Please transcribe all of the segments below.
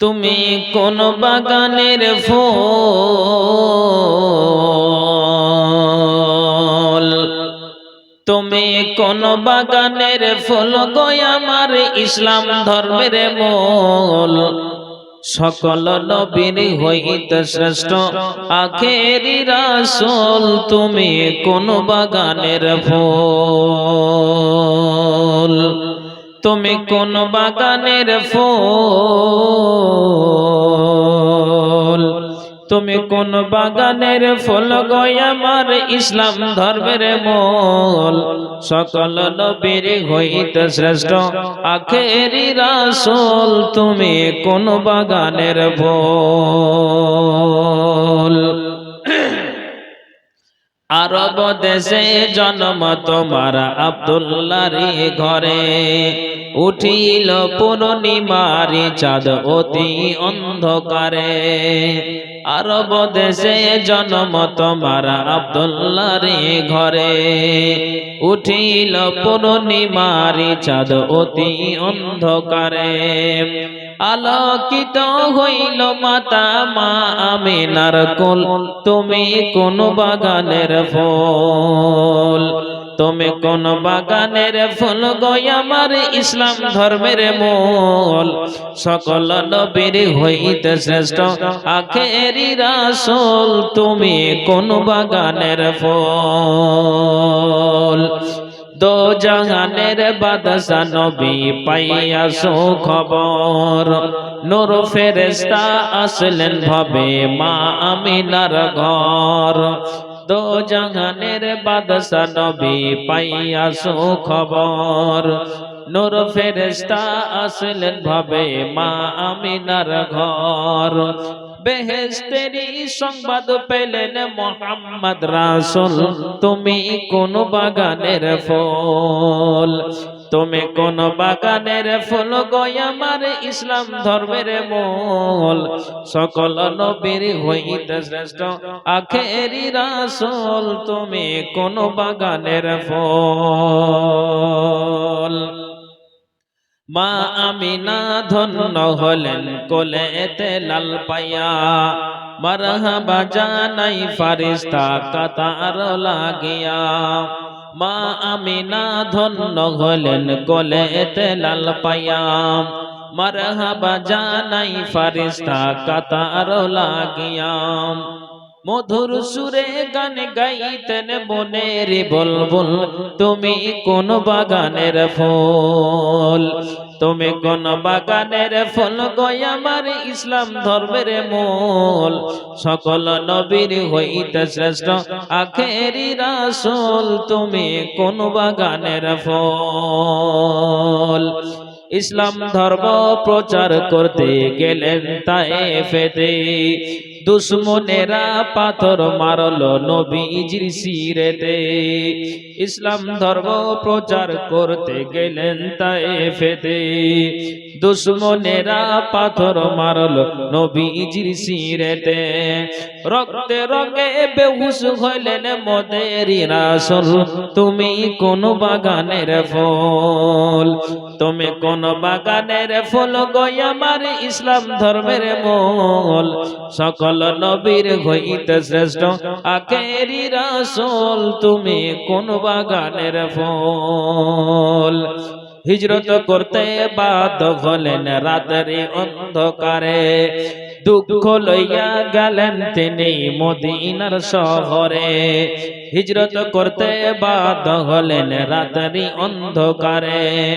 তুমি কোন বাগানের ফুল? তুমি কোন বাগানের ফুল গো আমার ইসলাম ধর্মের মোল? সকল নবীর হইতে শ্রেষ্ঠ আখেরি রাসূল তুমি কোন বাগানের ফুল? তুমি কোন বাগানের ফুল? তুমি কোন বাগানের ফুল গয় আমার ইসলাম ধর্মের মোল? সকল নবীর হইতে শ্রেষ্ঠ আখেরি রাসূল তুমি কোন বাগানের ফুল? আরব দেশে জন্ম তোমার আব্দুল্লাহর ঘরে। উঠিল পূর্ণিমারি চাঁদ অতি অন্ধকারে। আরব দেশে জন্ম তোমার আব্দুল্লাহর ঘরে। উঠিল পূর্ণিমারি চাঁদ অতি অন্ধকারে। আলোকিত হইল মাতা মা আমিনার কোল। তুমি কোন বাগানের ফুল? তুমি কোন বাগানের ফুল গই আমার ইসলাম ধর্মের মূল। সকল নবীর হইতে শ্রেষ্ঠ আখেরি রাসূল। তুমি কোন বাগানের ফুল? দো জাহানের বাদশা নবী পাইয়া খবর নূর ফেরেশতা আসলেন ভাবে মা আমিনার ঘর। দো জাহানের বাদশা নবী পাইয়া খবর নূর ফেরেশতা আসলেন ভাবে মা আমিনার ঘর। বেহেস্তেরি সংবাদ পেলেন মোহাম্মদ রাসুল, তুমি কোন বাগানের ফল, তুমি কোন বাগানের ফুল গয় আমার ইসলাম ধর্মের মূল। সকল নবীর হইতে শ্রেষ্ঠ আখেরি রাসুল, তুমি কোন বাগানের ফুল। মা আমিনা ধন্য হলেন কোলেতে লাল পাইয়া মারহাবা জানাই ফারিস্তা কাতার লাগিয়া। মা আমিনা ধন্য হলেন কোলেতে লাল পাইয়া মারহাবা জানাই ফারিস্তা কাতার লাগিয়া। মধুর সুরে গান গাইতেন মনের বলবুল। তুমি কোন বাগানের ফুল? তুমি কোন বাগানের ফুল গই আমার ইসলাম ধর্মের মূল। সকল নবীর হইতে শ্রেষ্ঠ আখেরি রাসূল। তুমি কোন বাগানের ফুল? ইসলাম ধর্ম প্রচার করতে গেলেন তায়েফেতে। দুশ্মনেরা পাথর মারলো নবীজির সিরেতে। ইসলাম ধর্ম প্রচার করতে গেলেন তায়েফেতে। দুশ্মনেরা পাথর মারলো নবীজির সিরেতে। রক্তে রঙে বেহুশ হইলেন মদেরি রাসূল তুমি কোন বাগানের ফল? তুমি কোন বাগানের ফল গই আমার ইসলাম ধর্মের মূল? সকল নবীর হইতে শ্রেষ্ঠ। আখেরি রাসূল, তুমি কোন বাগানের ফুল? হিজরত করতে বাধ্য হলেন রাতের অন্ধকারে। দুঃখ লইয়া গেলেন তিনি মদিনার শহরে। হিজরত করতে বাধ্য হলেন রাতের অন্ধকারে।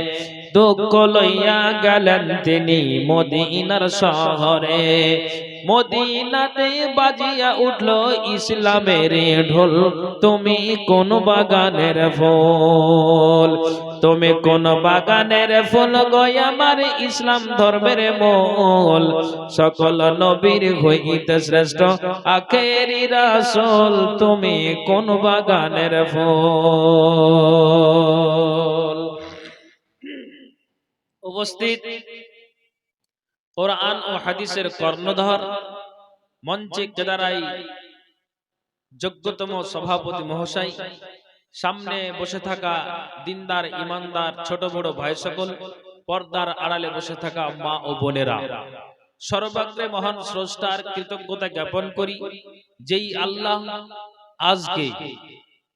দুঃখ লইয়া গেলেন তিনি মদিনার শহরে। মদিনাতে বাজিয়া উঠল ইসলামের ঢোল। তুমি কোন বাগানের ফুল? তুমি কোন বাগানের ফুল গয় আমার ইসলাম ধর্মের মোল। সকল নবীর হইতে শ্রেষ্ঠ আখেরি রাসূল। তুমি কোন বাগানের ফুল? উপস্থিত কোরআন ও হাদিসের কর্ণধর মঞ্চে কেদারাই যোগ্যতম সভাপতি মহাশয় সামনে বসে থাকা দিনদার ইমানদার ছোট বড় ভাই সকল পর্দার আড়ালে বসে থাকা মা ও বোনেরা। সর্বাগ্রে মহান স্রষ্টার কৃতজ্ঞতা জ্ঞাপন করি যেই আল্লাহ আজকে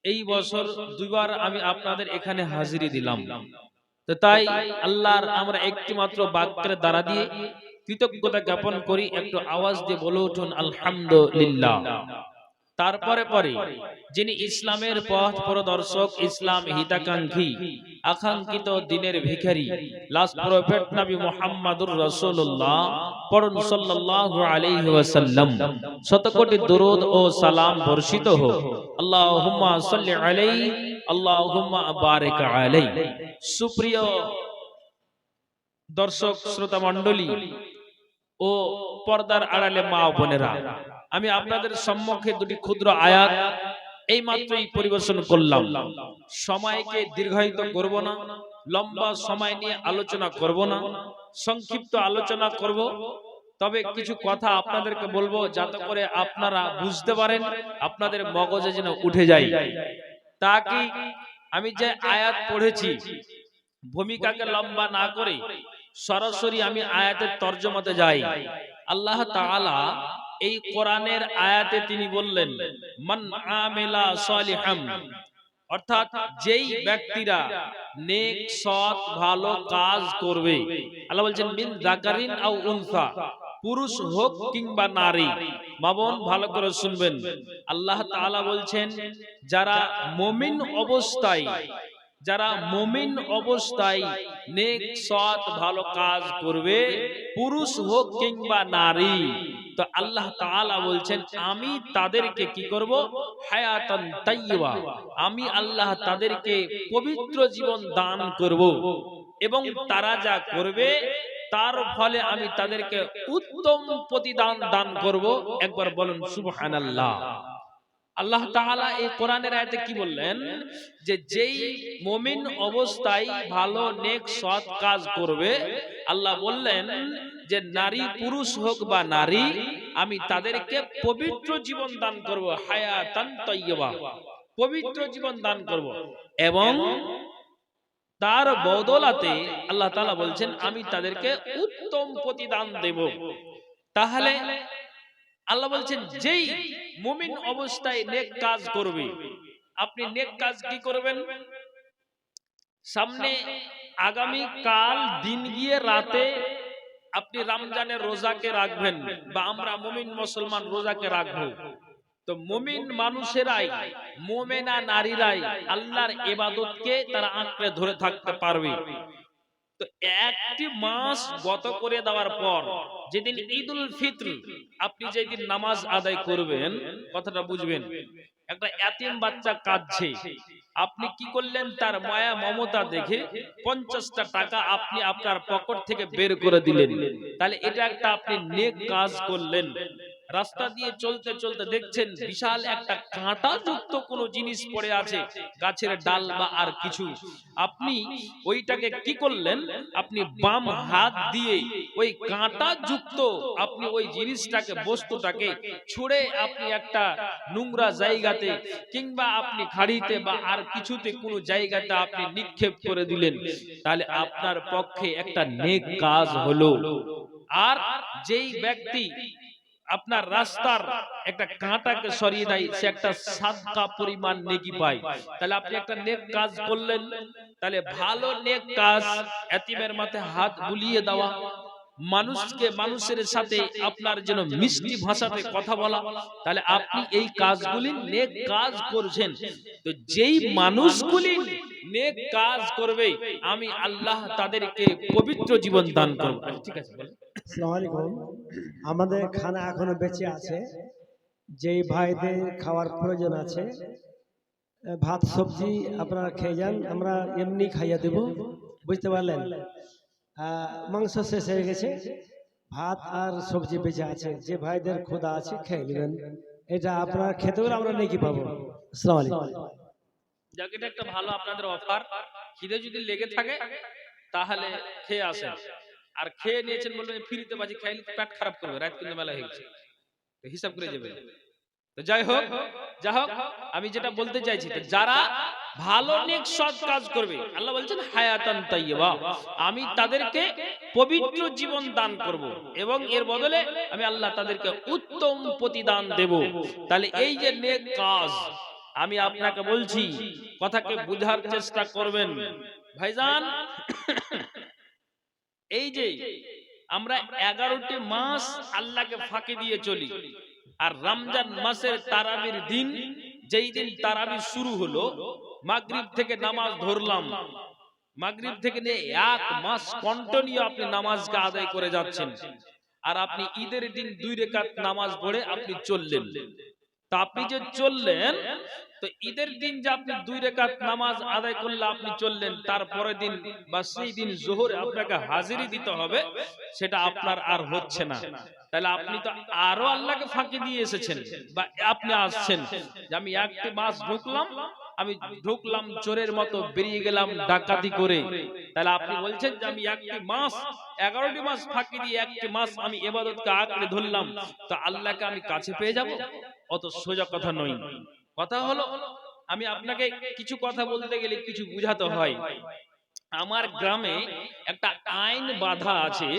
এই বছর দুইবার আমি আপনাদের এখানে হাজিরি দিলাম। তো তাই আল্লাহর আমরা একটি মাত্র বাক্যের দ্বারা দিয়ে কৃতজ্ঞতা জ্ঞাপন করি, একটু আওয়াজ দিয়ে বলে উঠুন, আলহামদুলিল্লাহ। তারপরে পরে, যিনি ইসলামের পথ প্রদর্শক, ইসলাম হিতাকাঙ্ক্ষী, আকাঙ্ক্ষিত দিনের ভিখারি লাস্ট প্রফেট নবী মুহাম্মাদুর রাসূলুল্লাহ পড়ুন সাল্লাল্লাহু আলাইহি ওয়াসাল্লাম। শত কোটি দরুদ ও সালাম বর্ষিত হোক। আল্লাহুম্মা সাল্লি আলাইহি, আল্লাহুম্মা বারিক আলাইহি। সুপ্রিয় দর্শক, শ্রোতা মণ্ডলী ও পর্দার আড়ালে মা ও বোনেরা, আমি আপনাদের সম্মুখে দুটি ক্ষুদ্র আয়াত এই মাত্রই পরিবেশন করলাম। সময়কে দীর্ঘায়িত করব না, লম্বা সময় নিয়ে আলোচনা করব না, সংক্ষিপ্ত আলোচনা করব। তবে কিছু কথা আপনাদেরকে বলব, যাতে করে আপনারা বুঝতে পারেন, আপনাদের মগজে যেন উঠে যায়। তা কি? আমি যে আয়াত পড়েছি, ভূমিকাকে লম্বা না করে সরাসরি আমি আয়াতের তর্জমাতে যাই। আল্লাহ তাআলা এই কোরআনের আয়াতে তিনি বললেন, মান আমিলা সালিহাম। অর্থাৎ যেই ব্যক্তিরা নেক, সৎ, ভালো কাজ করবে, আল্লাহ বলছেন, মিন যাকারিন আও উনসা। পুরুষ হোক কিংবা নারী মামন ভালো করে শুনবেন। আল্লাহ তাআলা বলছেন, যারা মুমিন অবস্থায় যারা মুমিন অবস্থায় নেক সৎ ভালো কাজ করবে পুরুষ হোক কিংবা নারী তো আল্লাহ তাআলা বলছেন আমি তাদেরকে কি করব? হায়াতান তাইয়্যিবা। আমি আল্লাহ তাদেরকে পবিত্র জীবন দান করব। এবং তারা যা করবে তার ফলে আমি তাদেরকে উত্তম প্রতিদান দান করব। একবার বলুন সুবহানাল্লাহ। আল্লাহ তাআলা এই কোরআনের আয়াতে কি বললেন? যে যেই মুমিন অবস্থায় ভালো, নেক, সৎ কাজ করবে, আল্লাহ বললেন যে নারী পুরুষ হোক বা নারী, আমি তাদেরকে পবিত্র জীবন দান করব, হায়াতান তাইয়্যিবা। পবিত্র জীবন দান করব। এবং তার বদলাতে আল্লাহ তাআলা বলছেন, আমি তাদেরকে উত্তম প্রতিদান দেব। তাহলে আল্লাহ বলছেন, যেই মুমিন অবস্থায় নেক কাজ করবে, আপনি নেক কাজ কি করবেন? সামনে আগামী কাল দিন গিয়ে রাতে আপনি রমজানের রোজাকে রাখবেন বা আমরা মুমিন মুসলমান রোজাকে রাখব। তো মুমিন মানুষেরাই, মোমেনা নারীরাই আল্লাহর ইবাদতকে তারা আঁকড়ে ধরে থাকতে পারবে। তো একটি মাস গত করে দেওয়ার পর, যেদিন ঈদুল ফিত্র আপনি যেদিন নামাজ আদায় করবেন, কথাটা বুঝবেন, একটা এতিম বাচ্চা কাঁদছে। আপনি কি করলেন? তার মায়া মমতা দেখে পঞ্চাশটা টাকা আপনি আপনার পকেট থেকে বের করে দিলেন। তাহলে এটা একটা আপনি নেক কাজ করলেন। রাস্তা দিয়ে চলতে চলতে দেখছেন বিশাল একটা কাঁটা যুক্ত কোনো জিনিস পড়ে আছে, গাছের ডাল বা আর কিছু। আপনি ওইটাকে কি করলেন? আপনি বাম হাত দিয়ে ওই কাঁটা যুক্ত আপনি ওই জিনিসটাকে, বস্তুটাকে ছুঁড়ে আপনি একটা নোংরা জায়গাতে কিংবা আপনি খাড়িতে বা আর কিছুতে কোনো জায়গাতে আপনি নিক্ষেপ করে দিলেন। তাহলে আপনার পক্ষে একটা নেক কাজ হলো। আর যেই ব্যক্তি আপনার রাস্তার একটা কাঁটাকে সরিয়ে দেয়, সে একটা সাদকা পরিমাণ নেকি পায়। তাহলে আপনি একটা নেক কাজ করলেন, তাহলে ভালো নেক কাজ এতিমের মাথায় হাত বুলিয়ে দেওয়া, মানুষকে মানুষের সাথে আপনার যেন মিষ্টি ভাষাতে কথা বলা, তাহলে আপনি এই কাজগুলি নেক কাজ করছেন। তো যেই মানুষগুলি নেক কাজ করবে আমি আল্লাহ তাদেরকে পবিত্র জীবন দান করব। আচ্ছা, ঠিক আছে। আসসালামু আলাইকুম। আমাদের খানা এখনও বেঁচে আছে। যেই ভাইদের খাওয়ার প্রয়োজন আছে ভাত সবজি আপনারা খেয়ে যান আমরা এমনি খাইয়ে দেব। বুঝতে পারলেন? মাংস শেষ হয়ে গেছে। ভাত আর সবজি বেঁচে আছে। যে ভাইদের খোদা আছে খেয়ে নেবেন। এটা আপনারা খেতে গেলে আমরা নাকি পাবো। আসসালামু আলাইকুম। যাক এটা একটা ভালো আপনাদের অফার খিদে যদি লেগে থাকে তাহলে খেয়ে আসেন। আর খেয়ে নিয়েছেন বলবেন ফ্রিতে বাজি খাইলে পেট খারাপ করবে রাত কিন্তু মেলা হয়ে গেছে। তো হিসাব করে যাবে তো যাই হোক যা হোক আমি যেটা বলতে চাইছি যারা ভালো নেক সৎ কাজ করবে আল্লাহ বলছেন হায়াতান তাইয়্যিবা। আমি তাদেরকে পবিত্র জীবন দান করব এবং এর বদলে আমি আল্লাহ তাদেরকে উত্তম প্রতিদান দেব। তাহলে এই যে নেক কাজ আমি আপনাকে বলছি কথাকে বুঝার চেষ্টা করবেন। ভাইজান এই যে আমরা এগারোটি মাস আল্লাহকে ফাঁকি দিয়ে চলি। আর রমজান মাসের তারাবির দিন যেই দিন তারাবি শুরু হলো মাগরিব থেকে নামাজ ধরলাম। মাগরিব থেকে নিয়ে এক মাস কন্টিনিউ আপনি নামাজকে আদায় করে যাচ্ছেন। আর আপনি ঈদের দিন দুই রেখাত নামাজ পড়ে আপনি চললেন। তা আপনি যে চললেন, তো ঈদের দিন যে আপনি দুই রেখাত নামাজ আদায় করলে আপনি চললেন তারপরের দিন বা সেই দিন জোহরে আপনাকে হাজিরি দিতে হবে, সেটা আপনার আর হচ্ছে না। তাহলে আপনি তো আরও আল্লাহকে ফাঁকি দিয়ে এসেছেন বা আপনি আসছেন যে আমি একটি মাস ঢুকলাম, আমি ঢুকলাম চোরের মতো বেরিয়ে গেলাম ডাকাতি করে। তাহলে আপনি বলছেন যে আমি একটি মাস, এগারোটি মাস ফাঁকি দিয়ে একটি মাস আমি এবাদতকে আঁকড়ে ধরলাম, তো আল্লাহকে আমি কাছে পেয়ে যাব? অত সোজা কথা নই। কথা হলো আমি আপনাকে কিছু কথা বলতে গেলে কিছু বুঝাতে হয়। আমার গ্রামে একটা আইন বাধা আছে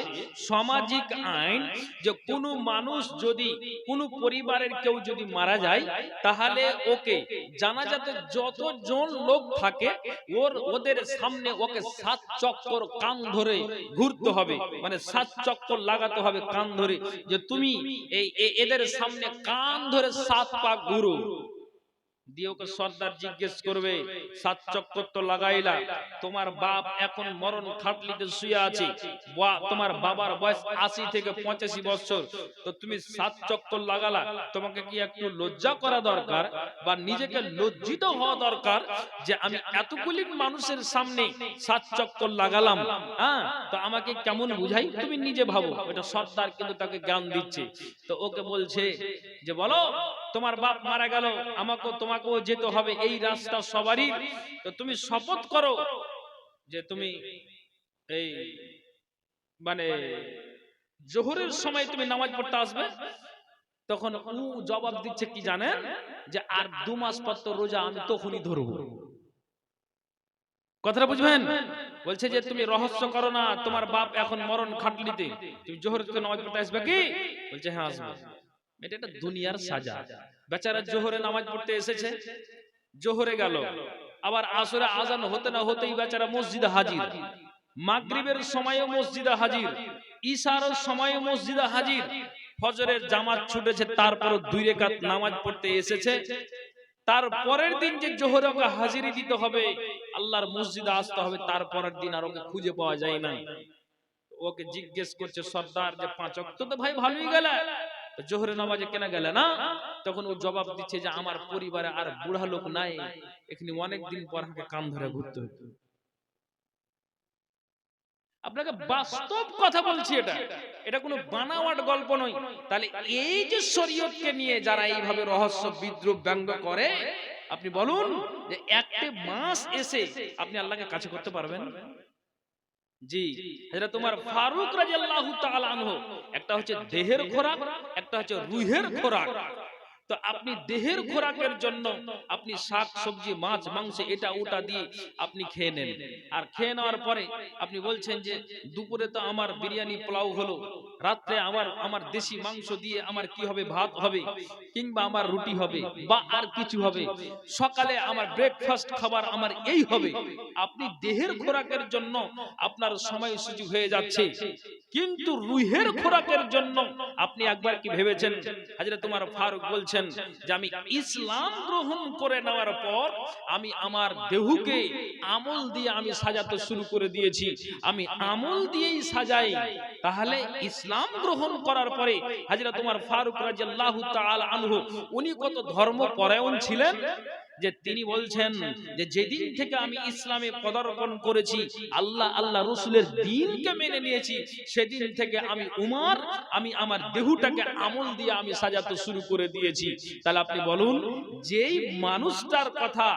সামাজিক আইন যে কোনো মানুষ যদি কোনো পরিবারের কেউ যদি মারা যায় তাহলে ওকে জানাজাতে যতজন লোক থাকে ওর ওদের সামনে ওকে সাত চক্কর কান ধরে ঘুরতে হবে। মানে সাত চক্কর লাগাতে হবে কান ধরে যে তুমি এই এদের সামনে কান ধরে সাত পাক ঘুরো। দিয়ে ওকে সর্দার জিজ্ঞেস করবে সাত চক্কর তো লাগাইলা তোমার বাপ এখন মরণ খাটলিতে শুয়ে আছে। তোমার বাবার বয়স আশি থেকে পঁচাশি বছর। তো তুমি সাত চক্কর লাগালা তোমাকে কি একটু লজ্জা করা দরকার? বা নিজেকে লজ্জিত হওয়া দরকার যে আমি এতগুলি মানুষের সামনে সাত চক্কর লাগালাম। হ্যাঁ তো আমাকে কেমন বুঝাই? তুমি নিজে ভাবো এটা সর্দার কিন্তু তাকে জ্ঞান দিচ্ছে। তো ওকে বলছে যে বলো তোমার বাপ মারা গেল আমাকে তোমাকেও যেতে হবে, এই রাস্তা সবারই। তো তুমি শপথ করো যে তুমি এই মানে জোহরের সময় তুমি নামাজ পড়তে আসবে। তখন উ জবাব দিচ্ছে কি জানেন? যে আর দু মাস পর তো রোজা আমি তখনই ধরবো। কথাটা বুঝবেন? বলছে যে তুমি রহস্য করো না, তোমার বাপ এখন মরণ খাটলিতে। তুমি জোহর নামাজ পড়তে আসবে কি? বলছে হ্যাঁ আসবে। এটা একটা দুনিয়ার সাজা। বেচারা জোহরে নামাজ পড়তে এসেছে জোহরে গেল। আবার আসরে আজান হতে না হতেই বেচারা মসজিদে হাজির। মাগরিবের সময়ও মসজিদে হাজির। ঈশার সময়ও মসজিদে হাজির। ফজরের জামাত ছুটেছে তারপর দুই রেখাত নামাজ পড়তে এসেছে। তার পরের দিন যে জোহরে ওকে হাজিরি দিতে হবে আল্লাহর মসজিদে আসতে হবে তারপরের দিন আর ওকে খুঁজে পাওয়া যায় না ওকে জিজ্ঞেস করছে সর্দার যে পাঁচ অক্ট তো ভাই ভালোই গেল তো জোহরে নামাজে কেন গেলে না? তখন ও জবাব দিচ্ছে যে আমার পরিবারে আর বুড়া লোক নাই। এখানে অনেক দিন পর আমাকে কান ধরে ঘুরতে হতো আপনাকে বাস্তব কথা বলছি এটা। এটা কোনো বানাওয়াট গল্প নয়। তাহলে এই যে শরীয়তকে নিয়ে যারা এইভাবে রহস্য বিদ্রুপ ব্যঙ্গ করে, আপনি বলুন যে একটি মাস এসে আপনি আল্লাহকে কাছে করতে পারবেন? জি হযরত তোমার ফারুক রাদিয়াল্লাহু তাআলা আনহু। একটা হচ্ছে দেহের খোরাক একটা হচ্ছে রুহের খোরাক। তো আপনি দেহের খোরাকের জন্য আপনি শাক সবজি মাছ মাংস এটা ওটা দিয়ে আপনি খেয়ে নেন। আর খেয়ে নেওয়ার পরে আপনি বলছেন যে দুপুরে তো আমার বিরিয়ানি পোলাও হলো। রাত্রে আমার আমার দেশি মাংস দিয়ে আমার কি হবে? ভাত হবে? কিংবা আমার রুটি হবে? বা আর কিছু হবে? সকালে আমার ব্রেকফাস্ট খাবার আমার এই হবে। আপনি দেহের খোরাকের জন্য আপনার সময় সুযোগ হয়ে যাচ্ছে। কিন্তু রুহের খোরাকের জন্য আপনি একবার কি ভেবেছেন? হাজরা তোমার ফারুক বলছেন যে আমি ইসলাম গ্রহণ করে নেওয়ার পর আমি আমার দেহুকে আমল দিয়ে আমি সাজাতে শুরু করে দিয়েছি। আমি আমল দিয়েই সাজাই। তাহলে ইসলাম গ্রহণ করার পরে হাজিরা তোমার ফারুক রাদিয়াল্লাহু তাআলা আনহু উনি কত ধর্ম পরায়ণ ছিলেন? যে তিনি বলছেন যে যেদিন থেকে আমি ইসলামে পদার্পণ করেছি, আল্লাহ আল্লাহ রসুলের দিনকে মেনে নিয়েছি, সেদিন থেকে আমি উমার, আমি আমার দেহুটাকে আমল দিয়ে আমি সাজাতে শুরু করে দিয়েছি। তাহলে আপনি বলুন, যেই মানুষটার কথা,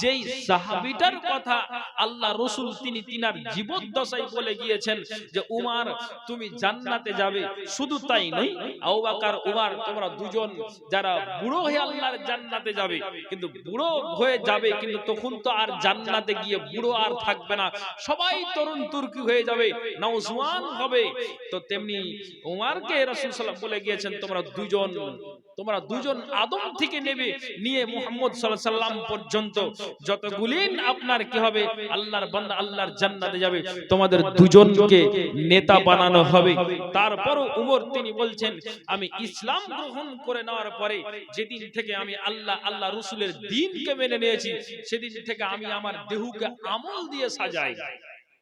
যেই সাহাবিটার কথা আল্লাহ রসুল তিনি তিনার জীবদ্দশায় বলে গিয়েছেন যে, উমার, তুমি জান্নাতে যাবে। শুধু তাই নয় আউবাকার উমার, তোমরা দুজন যারা বুড়ো হয়ে আল্লাহর জান্নাতে যাবে, কিন্তু বুড়ো বুড়ো হয়ে যাবে, কিন্তু তখন তো আর জান্নাতে গিয়ে বুড়ো আর থাকবে না। সবাই তরুণ তুর্কি হয়ে যাবে নওজওয়ান হবে। তো তেমনি উমারকে রাসূল সাল্লাল্লাহু বলে গিয়েছেন, তোমরা দুজন তোমরা দুজন আদম থেকে নেবে নিয়ে মুহাম্মদ সাল্লাম পর্যন্ত যতগুলিন আপনার কি হবে? আল্লাহর বান্দা আল্লাহর জান্নাতে যাবে। তোমাদের দুজনকে নেতা বানানো হবে। তারপরও উমর তিনি বলছেন আমি ইসলাম গ্রহণ করে নেওয়ার পরে যেদিন থেকে আমি আল্লাহ আল্লাহ রসুলের দিনকে মেনে নিয়েছি সেদিন থেকে আমি আমার দেহকে আমল দিয়ে সাজাই।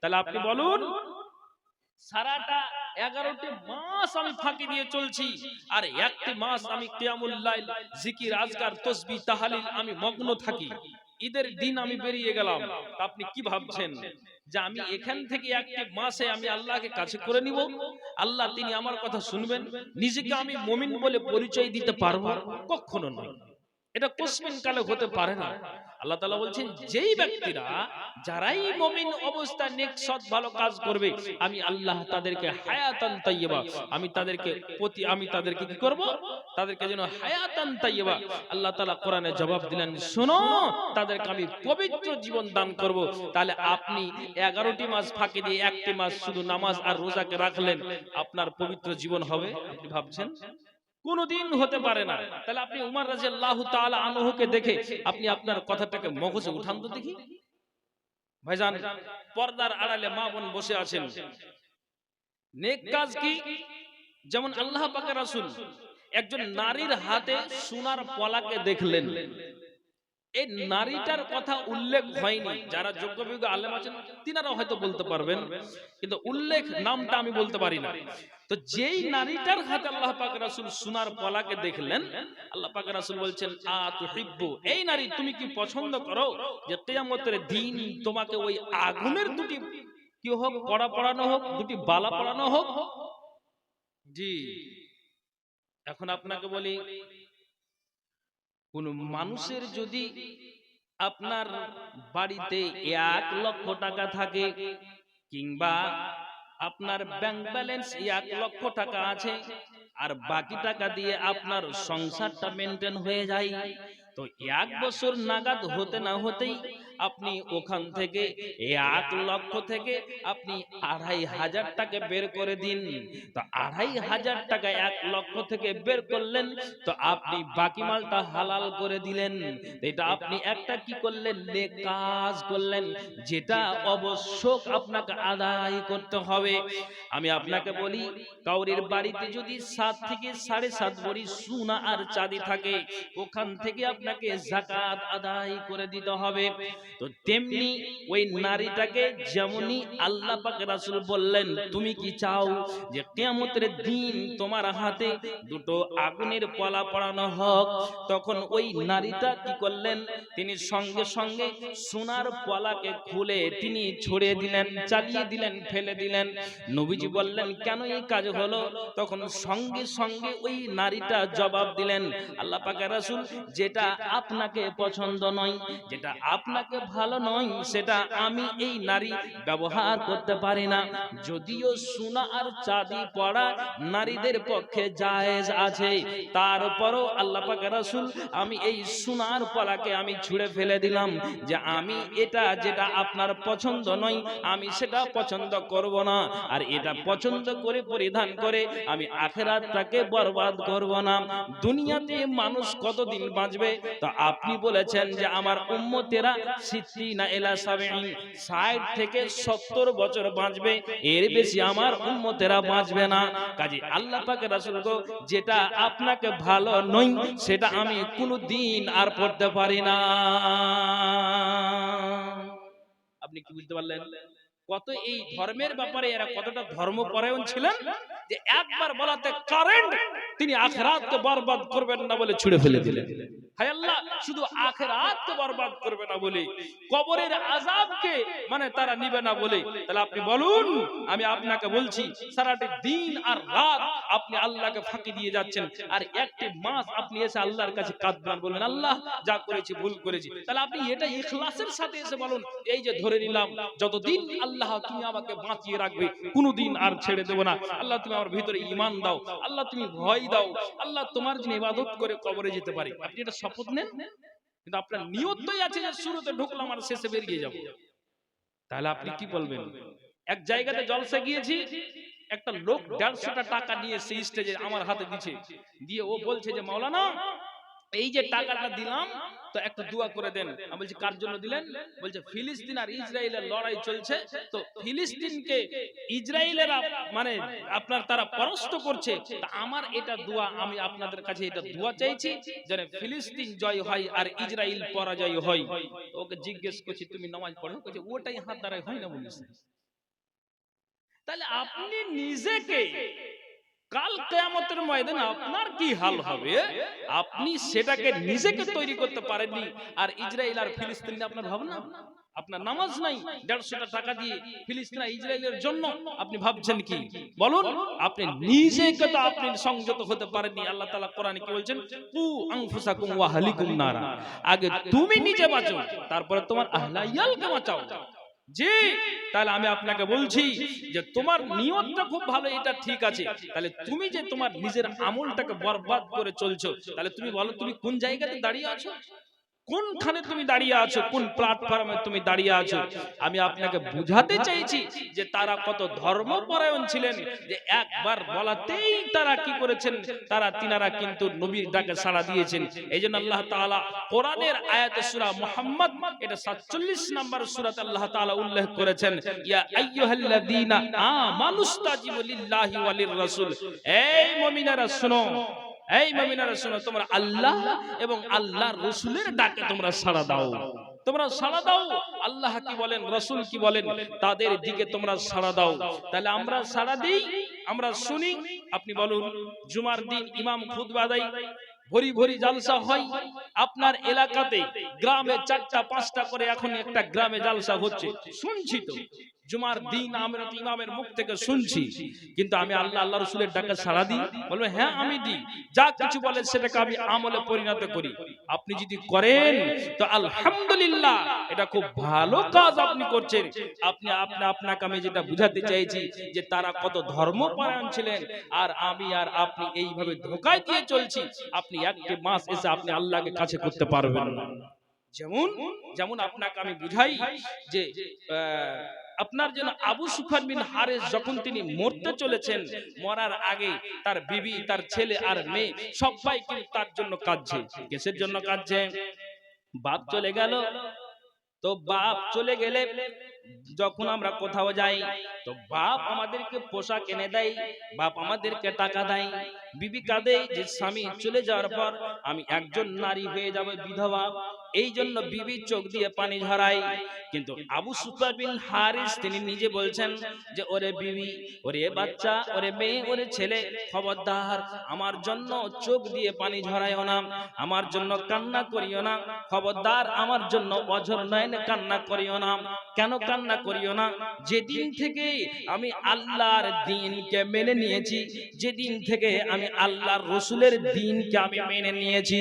তাহলে আপনি বলুন সারাটা এগারোটি মাস আমি ফাঁকি দিয়ে চলছি। আর একটি মাস আমি কিয়ামুল লাইল, জিকির আজকার তসবি, তাহালিল, আমি মগ্ন থাকি। ঈদের দিন আমি বেরিয়ে গেলাম। আপনি কি ভাবছেন? যে আমি এখান থেকে একটি মাসে আমি আল্লাহকে কাছে করে নিব? আল্লাহ তিনি আমার কথা শুনবেন। নিজেকে আমি মমিন বলে পরিচয় দিতে পারব? কখনো নয়। এটা কোসমিন কালে হতে পারে না। আল্লাহ তাআলা বলছেন যেই ব্যক্তিরা যারাই মমিন অবস্থায় নেক সৎ ভালো কাজ করবে আমি আল্লাহ তাদেরকে হায়াতান তাইয়্যিবা আমি তাদেরকে প্রতি আমি তাদেরকে কি করব? তাদেরকে যেন হায়াতান তাইয়্যিবা। আল্লাহ তাআলা কোরআনে জবাব দিলেন শোনো তাদেরকে আমি পবিত্র জীবন দান করব। তাহলে আপনি 11টি মাস ফাঁকি দিয়ে একটি মাস শুধু নামাজ আর রোজাকে রাখলেন। আপনার পবিত্র জীবন হবে আপনি ভাবছেন? কোনদিন হতে পারে না। তাহলে আপনি উমার রাজি আল্লাহ আনহুকে দেখে আপনি আপনার কথাটাকে মগজে উঠান তো দেখি। ভাইজান, পর্দার আড়ালে মা বোন বসে আছেন। নেক কাজ কি? যেমন আল্লাহ পাকের রাসূল একজন নারীর হাতে সোনার পলাকে দেখলেন। এই নারীটার কথা উল্লেখ হয়নি। যারা যোগ্য বিজ্ঞ আলেম আছেন তিনারা হয়তো বলতে পারবেন। কিন্তু উল্লেখ নামটা আমি বলতে পারি না। তো যেই নারীটার হাতে আল্লাহ পাক রাসূল সোনার পলাকে দেখলেন, আল্লাহ পাক রাসূল বলছেন, আ তুহিব্বু, এই নারী তুমি কি পছন্দ করো যে কিয়ামতের দিন তোমাকে ওই আগুনের দুটি কি হোক কড়া পড়ানো হোক, দুটি বালা পড়ানো হোক? জি। এখন আপনাকে বলি কোন মানুষের যদি আপনার বাড়িতে এক লক্ষ টাকা থাকে কিংবা আপনার ব্যাংক ব্যালেন্স এক লক্ষ টাকা আছে আর বাকি টাকা দিয়ে আপনার সংসারটা মেনটেন হয়ে যায়। তো এক বছর নাগাদ হতে না হতেই আপনি ওখান থেকে এক লক্ষ থেকে আপনি আড়াই হাজার টাকা বের করে দিন। তো আড়াই হাজার টাকা এক লক্ষ থেকে বের করলেন তো আপনি বাকি মালটা হালাল করে দিলেন। এটা আপনি একটা কি করলেন? কাজ করলেন যেটা অবশ্য আপনাকে আদায় করতে হবে। আমি আপনাকে বলি কাউরির বাড়িতে যদি সাত থেকে সাড়ে সাত ভরি সোনা আর চাঁদি থাকে ওখান থেকে আপনাকে জাকাত আদায় করে দিতে হবে তো তেমনি ওই নারীটাকে যেমনি আল্লাহ পাক রাসূল বললেন, তুমি কি চাও যে কিয়ামতের দিন তোমার হাতে দুটো আগুনের পলা পড়ানো হোক? তখন ওই নারীটা কি করলেন, তিনি সঙ্গে সঙ্গে সোনার পলাকে খুলে তিনি ছড়িয়ে দিলেন, চালিয়ে দিলেন, ফেলে দিলেন। নবীজি বললেন, কেন এই কাজ হলো? তখন সঙ্গে সঙ্গে ওই নারীটা জবাব দিলেন, আল্লাহ পাকের রাসূল, যেটা আপনাকে পছন্দ নয়, যেটা আপনাকে ভালো নয়, সেটা আমি এই নারী ব্যবহার করতে পারি না। যদিও সোনা আর চাঁদি পড়া নারীদের পক্ষে জায়েজ আছে তারপরও আল্লাহ পাকের রাসূল, আমি এই সোনার পলাকে আমি ছুঁড়ে ফেলে দিলাম যে আমি এটা যেটা আপনার পছন্দ নয়, আমি সেটা পছন্দ করব না। আর এটা পছন্দ করে পরিধান করে আমি আখেরাতটাকে বরবাদ করব না। দুনিয়াতে মানুষ কতদিন বাঁচবে? তো আপনি বলেছেন যে আমার উম্মতেরা সিদ্দিনা এলা সাবিন 60 থেকে 70 বছর বাঁচবে এর বেশি আমার উম্মতেরা বাঁচবে না। কাজে আল্লাহ পাকের রাসূল গো যেটা আপনাকে ভালো নয় সেটা আমি আর পড়তে পারি না। আপনি কি বুঝতে পারলেন? কত এই ধর্মের ব্যাপারে এরা কতটা ধর্মপরায়ণ ছিলেন? যে একবার বলাতে কারেন্ট তিনি আখেরাতকে বরবাদ করবেন না বলে ছুড়ে ফেলে দিলেন। হায় আল্লাহ শুধু আখেরাতকে বরবাদ করবে না বলে। কবরের আযাবকে মানে তারা নিবে না বলে। তাহলে আপনি বলুন আমি আপনাকে বলছি সারাটি দিন আর রাত আপনি আল্লাহকে ফাঁকি দিয়ে যাচ্ছেন। আর একটি মাস আপনি এসে আল্লাহর কাছে কাঁদবেন আল্লাহ যা করেছি ভুল করেছি। তাহলে আপনি এটা ইখলাসের সাথে এসে বলুন এই যে ধরে নিলাম যতদিন আল্লাহ তুমি আমাকে বাঁচিয়ে রাখবে কোনোদিন আর ছেড়ে দেবো না। আল্লাহ তুমি আমার ভিতরে ইমান দাও। আল্লাহ তুমি ভয় দাও। আল্লাহ তোমার জন্য ইবাদত করে কবরে যেতে পারি। আপনি এটা শপথ নেন, কিন্তু আপনার নিয়তই আছে যে শুরুতে ঢুকলাম আর শেষে বেরিয়ে যাব। তাহলে আপনি কি বলবেন? এক জায়গাতে জলসা গিয়েছি, একটা লোক দেড়শোটা টাকা নিয়ে সেই স্টেজে আমার হাতে দিচ্ছে দিয়ে ও বলছে যে, মাওলানা, এই যে টাকাটা দিলাম তো একটা দোয়া করে দেন। আমি বলছি, কার জন্য দিলেন? বলছে, ফিলিস্তিন আর ইসরায়েলের লড়াই চলছে। তো ফিলিস্তিনকে ইসরায়েলেরা মানে আপনার তারা পরাস্ত করছে। আমার এটা দোয়া, আমি আপনাদের কাছে এটা দোয়া চাইছি যেন ফিলিস্তিন জয় হয় আর ইসরায়েল পরাজয় হয়। ওকে জিজ্ঞেস করছি, তুমি নামাজ পড়ো? বলছে, ওটাই হাত দ্বারাই হয় না বলিস তাহলে আপনি নিজেকে কাল কেয়ামতের ময়দানে আপনার কি হাল হবে? আপনি সেটাকে নিজেকে তৈরি করতে পারেননি। আর ইসরায়েল আর ফিলিস্তিন আপনার ভাবনা? আপনার নামাজ নাই দেড়শোটা টাকা দিয়ে ফিলিস্তিন ইসরায়েলের জন্য আপনি ভাবছেন কি? বলুন, আপনি নিজেকে তো আপনি সংযত হতে পারেননি। আল্লাহ তাআলা কোরআনে কি বলছেন? কু আনফুসাকুম ওয়া হালিকুম নারা। আগে তুমি নিজে বাঁচো, তারপরে তোমার আহলাইয়ালকে বাঁচাও। জি, তাহলে আমি আপনাকে বলছি যে তোমার নিয়তটা খুব ভালো, এটা ঠিক আছে। তাহলে তুমি যে তোমার নিজের আমলটাকে বরবাদ করে চলছো, তাহলে তুমি বলো, তুমি কোন জায়গাতে দাঁড়িয়ে আছো? কোনখানে তুমি দাঁড়িয়ে আছো? কোন প্ল্যাটফর্মে তুমি দাঁড়িয়ে আছো? আমি আপনাকে বুঝাতে চাইছি যে তারা কত ধর্মপরায়ণ ছিলেন, যে একবার বলাতেই তারা কি করেছেন? তারা তিনারা কিন্তু নবীর ডাকে সাড়া দিয়েছেন। এই জন্য আল্লাহ তাআলা কোরআনের আয়াতে সূরা মুহাম্মদ, এটা 47 নম্বর সূরাতে আল্লাহ তাআলা উল্লেখ করেছেন, ইয়া আইয়ুহাল্লাযীনা আমানুস্তাজিবু লিল্লাহি ওয়ালির রাসূল। এই মুমিনারা শুনো এই মুমিনারা শুনো তোমরা আল্লাহ এবং আল্লাহর রাসূলের ডাকে তোমরা সাড়া দাও। তোমরা সাড়া দাও। আল্লাহ কি বলেন রাসূল কি বলেন? তাদের দিকে তোমরা সাড়া দাও। তাহলে আমরা সাড়া দিই। আমরা শুনি। আপনি বলুন জুমার দিন ইমাম খুতবা দেয়। ভরি ভরি জালসা হয়। আপনার এলাকাতে গ্রামে চারটা পাঁচটা করে এখন একটা গ্রামে জালসা হচ্ছে। শুনছি তো। জুমার দিন আমরা ইমামের মুখ থেকে শুনছি। কিন্তু আমি আল্লাহ আল্লাহ রসুলের ডাকে সাড়া দিই। বলব হ্যাঁ আমি দিই। যা কিছু বলে সেটাকে আমি আমলে পরিণত করি। আপনি যদি করেন তো আলহামদুলিল্লাহ এটা খুব ভালো কাজ আপনি করছেন। আপনি আপনি আপনাকে আমি যেটা বুঝাতে চাইছি যে তারা কত ধর্মপরায়ণ ছিলেন। আর আমি আর আপনি এইভাবে ধোকায় দিয়ে চলছি। আপনি একটি মাস এসে আপনি আল্লাহকে কাছে করতে পারবেন না। যেমন যেমন আপনাকে আমি বুঝাই যে আহ, আপনার জন্য আবু সুফান বিন হারেস যখন তিনি মরতে চলেছেন মরার আগে তার বিবি তার ছেলে আর মেয়ে সবাই কিন্তু তার জন্য কাঁদছে। কিসের জন্য কাঁদছে? বাপ চলে গেল। তো বাপ চলে গেলে যখন আমরা কোথাও যাই তো বাপ আমাদেরকে পোশাক এনে দেয় বাপ আমাদেরকে টাকা দেয়। বিবি কাঁদে যে স্বামী চলে যাওয়ার পর আমি একজন নারী হয়ে যাব বিধবা। এই জন্য বিবি চোখ দিয়ে পানি ঝরাই কিন্তু আবু সুফিয়ান বিন হারিস, তিনি নিজে বলছেন যে, ওরে বিবি, ওরে বাচ্চা, ওরে মেয়ে, ওরে ছেলে, খবরদার, আমার জন্য চোখ দিয়ে পানি ঝরাইও না, আমার জন্য কান্না করিও না, খবরদার, আমার জন্য অঝর নয়নে কান্না করিও না। কেন কান্না করিও না? যেদিন থেকে আমি আল্লাহর দিনকে মেনে নিয়েছি। যেদিন থেকে আমি আল্লাহর রসুলের দিনকে আমি মেনে নিয়েছি।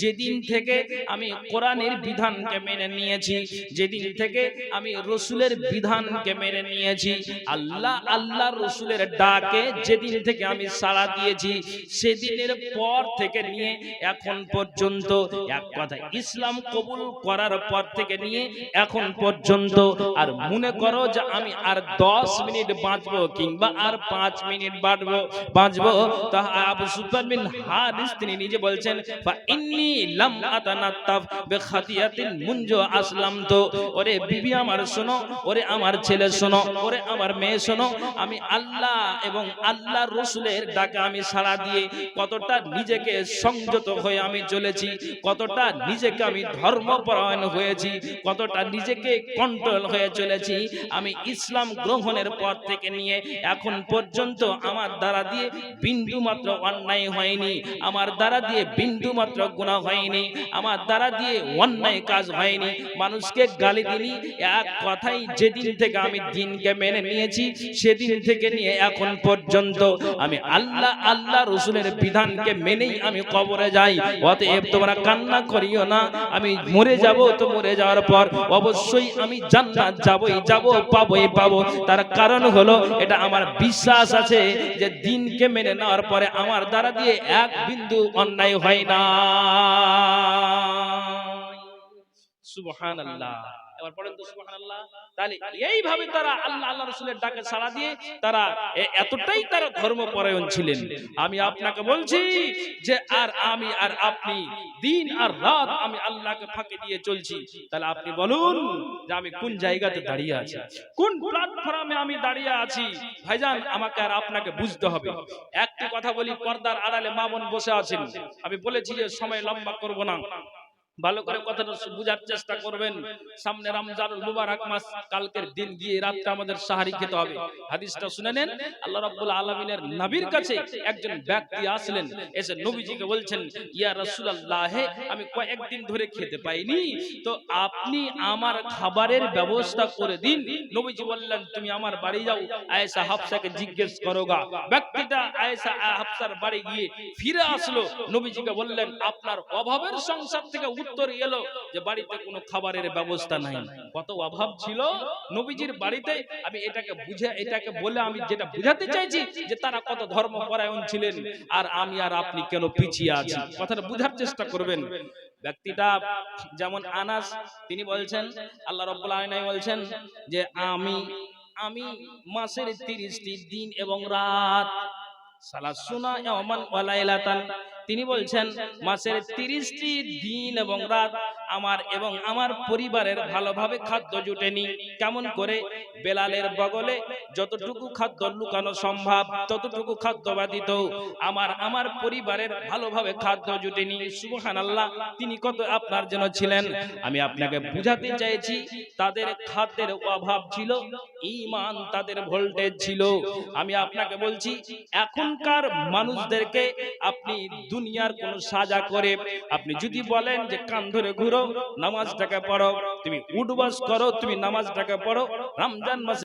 যেদিন থেকে আমি কোরআনের বিধানকে মেনে নিয়েছি। যেদিন থেকে আমি রসুলের বিধানকে মেনে নিয়েছি। আল্লাহ আল্লাহ রসুলের ডাকে যেদিন থেকে আমি সাড়া দিয়েছি সেদিনের পর থেকে নিয়ে এখন পর্যন্ত এক কথা ইসলাম কবুল করার পর থেকে নিয়ে এখন পর্যন্ত আর মনে করো যে আমি আর দশ মিনিট বাঁচবো কিংবা আর পাঁচ মিনিট বাঁচবো বাঁচবো আবু হারিস তিনি নিজে বলছেন ইন্নী লাম আতানাত্তাফ আসলাম তো ওরে বিবি আমার শোনো, ওরে আমার ছেলে শোনো, ওরে আমার মেয়ে শোনো, আমি আল্লাহ এবং আল্লাহর রসুলের ডাকে আমি সাড়া দিয়ে কতটা নিজেকে সংযত হয়ে আমি চলেছি, কতটা নিজেকে আমি ধর্মপরায়ণ হয়েছি, কতটা নিজেকে কন্ট্রোল হয়ে চলেছি। আমি ইসলাম গ্রহণের পর থেকে নিয়ে এখন পর্যন্ত আমার দ্বারা দিয়ে বিন্দু মাত্র অন্যায় হয়নি। আমার দ্বারা দিয়ে বিন্দু মাত্র গুণা হয়নি। আমার দ্বারা দিয়ে অন্যায় কাজ হয়নি। মানুষকে গালি দিনি এক কথাই যেদিন থেকে আমি দিনকে মেনে নিয়েছি, সেদিন থেকে নিয়ে এখন পর্যন্ত আমি আল্লাহ আল্লাহ রসুলের বিধানকে মেনেই আমি কবরে যাই। অতএব তোমরা কান্না করিও না। আমি মরে যাব তো মরে যাওয়ার পর অবশ্যই আমি জান্নাত যাবই, যাব, পাবই, পাবো। তার কারণ হলো, এটা আমার বিশ্বাস আছে যে দিনকে মেনে নেওয়ার পরে আমার দ্বারা দিয়ে এক বিন্দু অন্যায় হয় না। সুবহানাল্লাহ। এবার পড়েন তো সুবহানাল্লাহ। তাহলে এইভাবে তারা আল্লাহ আল্লাহ রাসূলের ডাকে সাড়া দিয়ে তারা এতটাই তারা ধর্মপরায়ণ ছিলেন। আমি আপনাকে বলছি যে আর আমি আর আপনি দিন আর রাত আমি আল্লাহকে ফাঁকি দিয়ে চলছি। তাহলে আপনি বলুন যে আমি কোন জায়গাতে দাঁড়িয়ে আছি? কোন প্ল্যাটফর্মে আমি দাঁড়িয়ে আছি? ভাইজান আমাকে আর আপনাকে বুঝতে হবে। একটি কথা বলি পর্দার আড়ালে মা বোন বসে আছেন। আমি বলেছি যে সময় লম্বা করব না। ভালো করে কথাটা বুঝার চেষ্টা করবেন। সামনে রমজানুল মুবারক মাস, কালকের দিন গিয়ে রাতটা আমাদের সাহারি খেতে হবে। হাদিসটা শুনে নেন, আল্লাহ রাব্বুল আলামিনের নবীর কাছে একজন ব্যক্তি আসলেন, এসে নবীজিকে বলছেন, ইয়া রাসূলুল্লাহ, আমি কয়েকদিন ধরে খেতে পাইনি, তো আপনি আমার খাবারের ব্যবস্থা করে দিন। নবীজি বললেন, তুমি আমার বাড়ি যাও। আয়েশা হাফসাকে জিজ্ঞেস করোগা ব্যক্তিটা আয়েশা হাফসার বাড়ি গিয়ে ফিরে আসলো। নবীজিকে বললেন, আপনার অভাবের সংসার থেকে উত্তর এলো যে বাড়িতে কোনো খাবারের ব্যবস্থা নাই। কত অভাব ছিল। নবীজির বাড়িতে আমি এটাকে বুঝে, এটাকে বলে আমি যেটা বুঝাতে চাইছি যে তারা কত ধর্মপরায়ণ ছিলেন আর আমি আর আপনি কেন পিছিয়ে আছি? কথাটা বুঝার চেষ্টা করবেন। ব্যক্তিটা যেমন আনাস, তিনি বলছেন, আল্লাহ রব্বুল আলামিন বলছেন যে আমি আমি মাসের তিরিশটি দিন এবং রাত সালাসুনা ইয়ামান ওয়া লাইলাতান তিনি বলছেন মাসের তিরিশটি দিন এবং রাত আমার এবং আমার পরিবারের ভালোভাবে খাদ্য জুটেনি। কেমন করে? বেলালের বগলে যতটুকু খাদ্য লুকানো সম্ভব, ততটুকু খাদ্য বাদিত আমার আমার পরিবারের ভালোভাবে খাদ্য জুটেনি। সুবহানাল্লাহ, তিনি কত আপনার জন্য ছিলেন? আমি আপনাকে বুঝাতে চাইছি, তাদের খাদ্যের অভাব ছিল ইমান তাদের ভোল্টেজ ছিল। আমি আপনাকে বলছি, এখনকার মানুষদেরকে আপনি দুনিয়ার কোন সাজা করে, আপনি যদি বলেন যে কান ধরে ঘুরো নামাজটাকে পড়ো তুমি উঠবাস করো তুমি নামাজ টাকা পড়ো রমজান মাসে